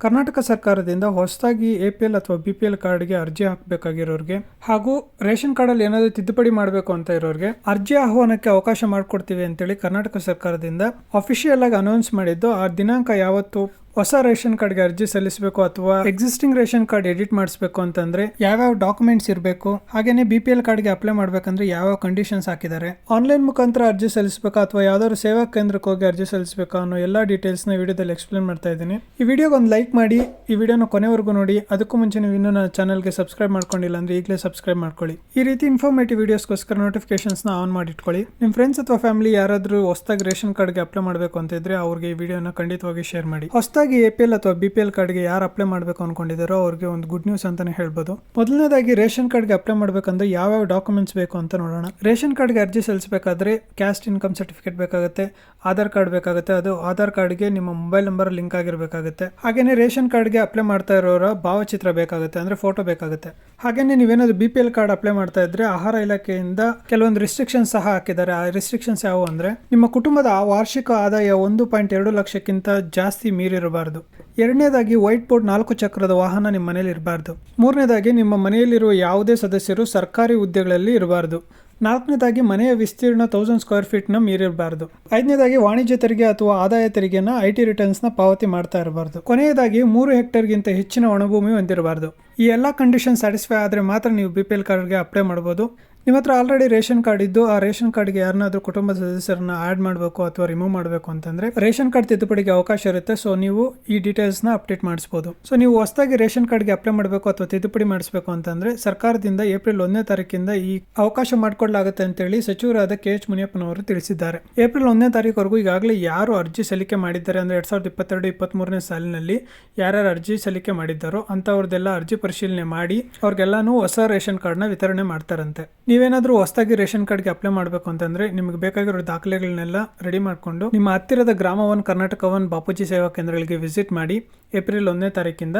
ಕರ್ನಾಟಕ ಸರ್ಕಾರದಿಂದ ಹೊಸದಾಗಿ A P L ಅಥವಾ ಬಿ ಪಿ ಎಲ್ ಕಾರ್ಡ್ಗೆ ಅರ್ಜಿ ಹಾಕಬೇಕಾಗಿರೋರಿಗೆ ಹಾಗೂ ರೇಷನ್ ಕಾರ್ಡಲ್ಲಿ ಏನಾದರೂ ತಿದ್ದುಪಡಿ ಮಾಡಬೇಕು ಅಂತ ಇರೋರಿಗೆ ಅರ್ಜಿ ಆಹ್ವಾನಕ್ಕೆ ಅವಕಾಶ ಮಾಡಿಕೊಡ್ತೀವಿ ಅಂತೇಳಿ ಕರ್ನಾಟಕ ಸರ್ಕಾರದಿಂದ ಅಫಿಷಿಯಲ್ ಆಗಿ ಅನೌನ್ಸ್ ಮಾಡಿದ್ದು, ಆ ದಿನಾಂಕ ಯಾವತ್ತು ಹೊಸ ರೇಷನ್ ಕಾರ್ಡ್ಗೆ ಅರ್ಜಿ ಸಲ್ಲಿಸಬೇಕು ಅಥವಾ ಎಕ್ಸಿಸ್ಟಿಂಗ್ ರೇಷನ್ ಕಾರ್ಡ್ ಎಡಿಟ್ ಮಾಡಿಸ್ಬೇಕು ಅಂತಂದ್ರೆ ಯಾವ್ಯಾವ ಡಾಕ್ಯುಮೆಂಟ್ಸ್ ಇರಬೇಕು, ಹಾಗೇನೆ ಬಿ ಪಿ ಎಲ್ ಕಾರ್ಡ್ಗೆ ಅಪ್ಲೈ ಮಾಡ್ಬೇಕಂದ್ರೆ ಯಾವ್ಯಾವ ಕಂಡೀಷನ್ಸ್ ಹಾಕಿದ್ದಾರೆ ಆನ್ಲೈನ್ ಮುಖಾಂತರ ಅರ್ಜಿ ಸಲ್ಲಿಸಬೇಕು ಅಥವಾ ಯಾವ್ದಾದ್ರು ಸೇವಾ ಕೇಂದ್ರಕ್ಕೆ ಹೋಗಿ ಅರ್ಜಿ ಸಲ್ಲಿಸಬೇಕು ಅನ್ನೋ ಎಲ್ಲ ಡೀಟೇಲ್ಸ್ನ ವಿಡಿಯೋದಲ್ಲಿ ಎಕ್ಸ್ಪ್ಲೇನ್ ಮಾಡ್ತಾ ಇದ್ದೀನಿ. ಈ ವಿಡಿಯೋಗೆ ಒಂದು ಲೈಕ್ ಮಾಡಿ, ಈ ವಿಡಿಯೋನ ಕೊನೆವರೆಗೂ ನೋಡಿ, ಅದಕ್ಕೂ ಮುಂಚೆ ನೀವು ಇನ್ನೂ ನನ್ನ ಚಾನಲ್ಗೆ ಸಬ್ಸ್ಕ್ರೈಬ್ ಮಾಡ್ಕೊಂಡಿಲ್ಲ ಅಂದ್ರೆ ಈಗಲೇ ಸಬ್ಸ್ಕ್ರೈಬ್ ಮಾಡ್ಕೊಳ್ಳಿ. ಈ ರೀತಿ ಇನ್ಫಾರ್ಮೇಟಿವ್ ವಿಡಿಯೋಸ್ಗೋಸ್ಕರ ನೋಟಿಫಿಕೇಶನ್ಸ್ನ ಆನ್ ಮಾಡಿ ಇಟ್ಕೊಳ್ಳಿ ನಿಮ್ಮ ಫ್ರೆಂಡ್ಸ್ ಅಥವಾ ಫ್ಯಾಮಿಲಿ ಯಾರಾದರೂ ಹೊಸದಾಗಿ ರೇಷನ್ ಕಾರ್ಡ್ಗೆ ಅಪ್ಲೈ ಮಾಡಬೇಕು ಅಂತ ಇದ್ರೆ ಅವ್ರಿಗೆ ಈ ವಿಡಿಯೋನ ಖಂಡಿತವಾಗಿ ಶೇರ್ ಮಾಡಿ. ಹೊಸದಾಗಿ ಎ ಪಿ ಎಲ್ ಅಥವಾ ಬಿ ಪಿ ಎಲ್ ಕಾರ್ಡ್ಗೆ ಯಾರು ಅಪ್ಲೈ ಮಾಡಬೇಕು ಅನ್ಕೊಂಡಿದ್ದಾರೋ ಅವ್ರಿಗೆ ಒಂದು ಗುಡ್ ನ್ಯೂಸ್ ಅಂತಾನೆ ಹೇಳ್ಬೋದು. ಮೊದಲನೇದಾಗಿ ರೇಷನ್ ಕಾರ್ಡ್ಗೆ ಅಪ್ಲೈ ಮಾಡಬೇಕಂದ್ರೆ ಯಾವ್ಯಾವ ಡಾಕ್ಯುಮೆಂಟ್ಸ್ ಬೇಕು ಅಂತ ನೋಡೋಣ. ರೇಷನ್ ಕಾರ್ಡ್ಗೆ ಅರ್ಜಿ ಸಲ್ಲಿಸಬೇಕಾದ್ರೆ ಕ್ಯಾಸ್ಟ್ ಇನ್ಕಮ್ ಸರ್ಟಿಫಿಕೇಟ್ ಬೇಕಾಗುತ್ತೆ, ಆಧಾರ್ ಕಾರ್ಡ್ ಬೇಕಾಗುತ್ತೆ, ಅದು ಆಧಾರ್ ಕಾರ್ಡ್ಗೆ ನಿಮ್ಮ ಮೊಬೈಲ್ ನಂಬರ್ ಲಿಂಕ್ ಆಗಿರಬೇಕಾಗುತ್ತೆ. ಹಾಗೇನೆ ರೇಷನ್ ಕಾರ್ಡ್ಗೆ ಅಪ್ಲೈ ಮಾಡ್ತಾ ಇರೋರ ಭಾವಚಿತ್ರ ಬೇಕಾಗುತ್ತೆ, ಅಂದ್ರೆ ಫೋಟೋ ಬೇಕಾಗುತ್ತೆ. ಹಾಗೇನೆ ನೀವೇನಾದ್ರು B P L card apply ಮಾಡ್ತಾ ಇದ್ರೆ ಆಹಾರ ಇಲಾಖೆಯಿಂದ ಕೆಲವೊಂದು ರಿಸ್ಟ್ರಿಕ್ಷನ್ಸ್ ಸಹ ಹಾಕಿದ್ದಾರೆ. ಆ ರಿಸ್ಟ್ರಿಕ್ಷನ್ಸ್ ಯಾವುವು ಅಂದ್ರೆ ನಿಮ್ಮ ಕುಟುಂಬದ ವಾರ್ಷಿಕ ಆದಾಯ ಒಂದು ಪಾಯಿಂಟ್ ಎರಡು ಲಕ್ಷಕ್ಕಿಂತ ಜಾಸ್ತಿ ಮೀರಿರಬಾರದು ಎರಡನೇದಾಗಿ ವೈಟ್ ಬೋರ್ಡ್ ನಾಲ್ಕು ಚಕ್ರದ ವಾಹನ ನಿಮ್ಮ ಮನೆಯಲ್ಲಿ ಇರಬಾರ್ದು. ಮೂರನೇದಾಗಿ ನಿಮ್ಮ ಮನೆಯಲ್ಲಿರುವ ಯಾವುದೇ ಸದಸ್ಯರು ಸರ್ಕಾರಿ ಹುದ್ದೆಗಳಲ್ಲಿ ಇರಬಾರ್ದು. ನಾಲ್ಕನೇದಾಗಿ ಮನೆಯ ವಿಸ್ತೀರ್ಣ ತೌಸಂಡ್ ಸ್ಕ್ವೇರ್ ಫೀಟ್ನ ಮೀರಿರಬಾರ್ದು. ಐದನೇದಾಗಿ ವಾಣಿಜ್ಯ ತೆರಿಗೆ ಅಥವಾ ಆದಾಯ ತೆರಿಗೆನ ಐ ಟಿ ರಿಟರ್ನ್ಸ್ನ ಪಾವತಿ ಮಾಡ್ತಾ ಇರಬಾರ್ದು. ಕೊನೆಯದಾಗಿ ಮೂರು ಹೆಕ್ಟೇರ್ಗಿಂತ ಹೆಚ್ಚಿನ ಒಣಭೂಮಿ ಹೊಂದಿರಬಾರ್ದು. ಈ ಎಲ್ಲ ಕಂಡೀಷನ್ ಸ್ಯಾಟಿಸ್ಫೈ ಆದರೆ ಮಾತ್ರ ನೀವು ಬಿ ಪಿ ಎಲ್ ಕಾರ್ಡ್ಗೆ ಅಪ್ಲೈ ಮಾಡ್ಬೋದು. ನಿಮ್ಮ ಹತ್ರ ಆಲ್ರೆಡಿ ರೇಷನ್ ಕಾರ್ಡ್ ಇದ್ದು, ಆ ರೇಷನ್ ಕಾರ್ಡ್ಗೆ ಯಾರನ್ನಾದ್ರೂ ಕುಟುಂಬ ಸದಸ್ಯರನ್ನ ಆ್ಯಡ್ ಮಾಡಬೇಕು ಅಥವಾ ರಿಮೂವ್ ಮಾಡಬೇಕು ಅಂತಂದರೆ, ರೇಷನ್ ಕಾರ್ಡ್ ತಿದ್ದುಪಡಿಗೆ ಅವಕಾಶ ಇರುತ್ತೆ. ಸೊ ನೀವು ಈ ಡೀಟೇಲ್ಸ್ನ ಅಪ್ಡೇಟ್ ಮಾಡಿಸ್ಬೋದು. ಸೊ ನೀವು ಹೊಸದಾಗಿ ರೇಷನ್ ಕಾರ್ಡ್ಗೆ ಅಪ್ಲೈ ಮಾಡಬೇಕು ಅಥವಾ ತಿದ್ದುಪಡಿ ಮಾಡಿಸಬೇಕು ಅಂತಂದರೆ, ಸರ್ಕಾರದಿಂದ ಏಪ್ರಿಲ್ ಒಂದನೇ ತಾರೀಕಿಂದ ಈ ಅವಕಾಶ ಮಾಡಿಕೊಡ್ಲಾಗುತ್ತೆ ಅಂತೇಳಿ ಸಚಿವರಾದ ಕೆ ಎಚ್ ಮುನಿಯಪ್ಪನವರು ತಿಳಿಸಿದ್ದಾರೆ. ಏಪ್ರಿಲ್ ಒಂದನೇ ತಾರೀಕುವರೆಗೂ ಈಗಾಗಲೇ ಯಾರು ಅರ್ಜಿ ಸಲ್ಲಿಕೆ ಮಾಡಿದ್ದಾರೆ ಅಂದರೆ ಎರಡು ಸಾವಿರದ ಇಪ್ಪತ್ತೆರಡು ಇಪ್ಪತ್ತ್ಮೂರನೇ ಸಾಲಿನಲ್ಲಿ ಯಾರ್ಯಾರು ಅರ್ಜಿ ಸಲ್ಲಿಕೆ ಮಾಡಿದ್ದಾರೋ ಅಂಥವ್ರದ್ದೆಲ್ಲ ಅರ್ಜಿ ಪರಿಶೀಲನೆ ಮಾಡಿ, ಅವ್ರಿಗೆಲ್ಲಾನು ಹೊಸ ರೇಷನ್ ಕಾರ್ಡ್ನ ವಿತರಣೆ ಮಾಡ್ತಾರಂತೆ. ನೀವೇನಾದ್ರೂ ಹೊಸದಾಗಿ ರೇಷನ್ ಕಾರ್ಡ್ಗೆ ಅಪ್ಲೈ ಮಾಡಬೇಕು ಅಂತಂದ್ರೆ ನಿಮಗೆ ಬೇಕಾಗಿರೋ ದಾಖಲೆಗಳನ್ನೆಲ್ಲ ರೆಡಿ ಮಾಡಿಕೊಂಡು ನಿಮ್ಮ ಹತ್ತಿರದ ಗ್ರಾಮ ಒನ್ ಕರ್ನಾಟಕ ಒನ್ ಬಾಪೂಜಿ ಸೇವಾ ಕೇಂದ್ರಗಳಿಗೆ ವಿಸಿಟ್ ಮಾಡಿ ಏಪ್ರಿಲ್ ಒಂದನೇ ತಾರೀಕಿಂದ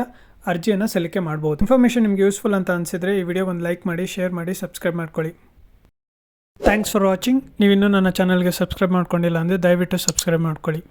ಅರ್ಜಿಯನ್ನು ಸಲ್ಲಿಕೆ ಮಾಡಬಹುದು ಇನ್ಫಾರ್ಮೇಷನ್ ನಿಮಗೆ ಯೂಸ್ಫುಲ್ ಅಂತ ಅನಿಸಿದ್ರೆ ಈ ವಿಡಿಯೋ ಒಂದು ಲೈಕ್ ಮಾಡಿ, ಶೇರ್ ಮಾಡಿ, ಸಬ್ಸ್ಕ್ರೈಬ್ ಮಾಡ್ಕೊಳ್ಳಿ. Thanks for watching. ನೀವು ನನ್ನ ಚಾನಲ್ಗೆ ಸಬ್ಸ್ಕ್ರೈಬ್ ಮಾಡ್ಕೊಂಡಿಲ್ಲ ಅಂದರೆ ದಯವಿಟ್ಟು ಸಬ್ಸ್ಕ್ರೈಬ್ ಮಾಡ್ಕೊಳ್ಳಿ.